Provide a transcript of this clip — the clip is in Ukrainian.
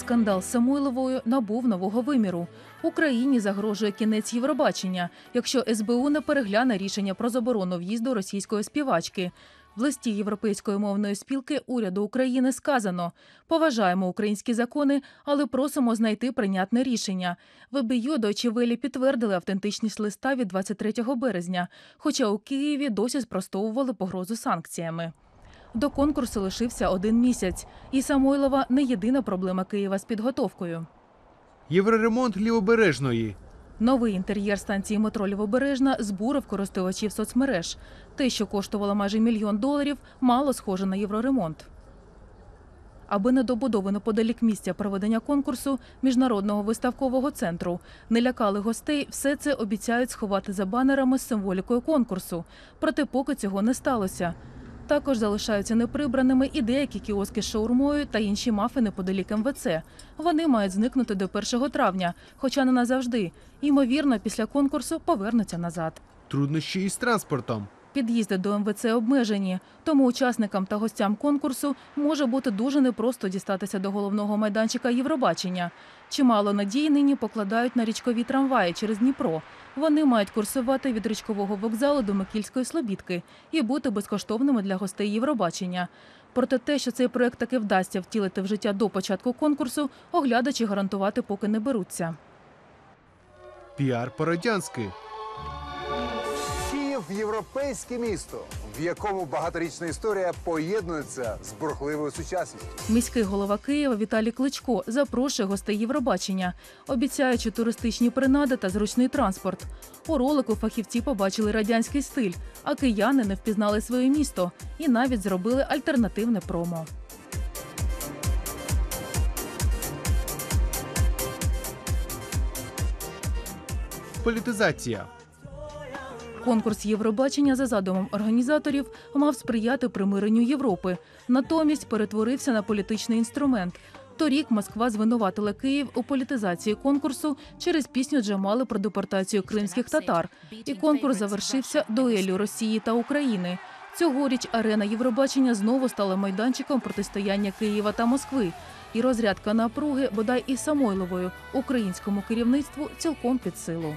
Скандал з Самойловою набув нового виміру. Україні загрожує кінець Євробачення, якщо СБУ не перегляне рішення про заборону в'їзду російської співачки. В листі Європейської мовної спілки уряду України сказано: поважаємо українські закони, але просимо знайти прийнятне рішення. ВБЮ Deutsche Welle підтвердили автентичність листа від 23 березня, хоча у Києві досі спростовували погрозу санкціями. До конкурсу лишився один місяць, і Самойлова не єдина проблема Києва з підготовкою. Євроремонт лівобережної. Новий інтер'єр станції метро Лівобережна збурив користувачів соцмереж. Те, що коштувало майже мільйон доларів, мало схоже на євроремонт. Аби не добудови неподалік місця проведення конкурсу міжнародного виставкового центру не лякали гостей, все це обіцяють сховати за банерами з символікою конкурсу. Проте поки цього не сталося. Також залишаються неприбраними і деякі кіоски з шаурмою та інші мафи неподалік МВЦ. Вони мають зникнути до 1 травня, хоча не назавжди. Ймовірно, після конкурсу повернуться назад. Труднощі із транспортом. Під'їзди до МВЦ обмежені, тому учасникам та гостям конкурсу може бути дуже непросто дістатися до головного майданчика Євробачення. Чимало надій нині покладають на річкові трамваї через Дніпро. Вони мають курсувати від річкового вокзалу до Микільської Слобідки і бути безкоштовними для гостей Євробачення. Проте те, що цей проект таки вдасться втілити в життя до початку конкурсу, оглядачі гарантувати поки не беруться. Піар по-радянськи. Київ європейське місто, в якому багаторічна історія поєднується з бурхливою сучасністю. Міський голова Києва Віталій Кличко запрошує гостей Євробачення, обіцяючи туристичні принади та зручний транспорт. У ролику фахівці побачили радянський стиль, а кияни не впізнали своє місто і навіть зробили альтернативне промо. Політизація. Конкурс Євробачення за задумом організаторів мав сприяти примиренню Європи. Натомість перетворився на політичний інструмент. Торік Москва звинуватила Київ у політизації конкурсу через пісню Джамали про депортацію кримських татар. І конкурс завершився дуеллю Росії та України. Цьогоріч арена Євробачення знову стала майданчиком протистояння Києва та Москви. І розрядка напруги, бодай і Самойловою, українському керівництву цілком під силу.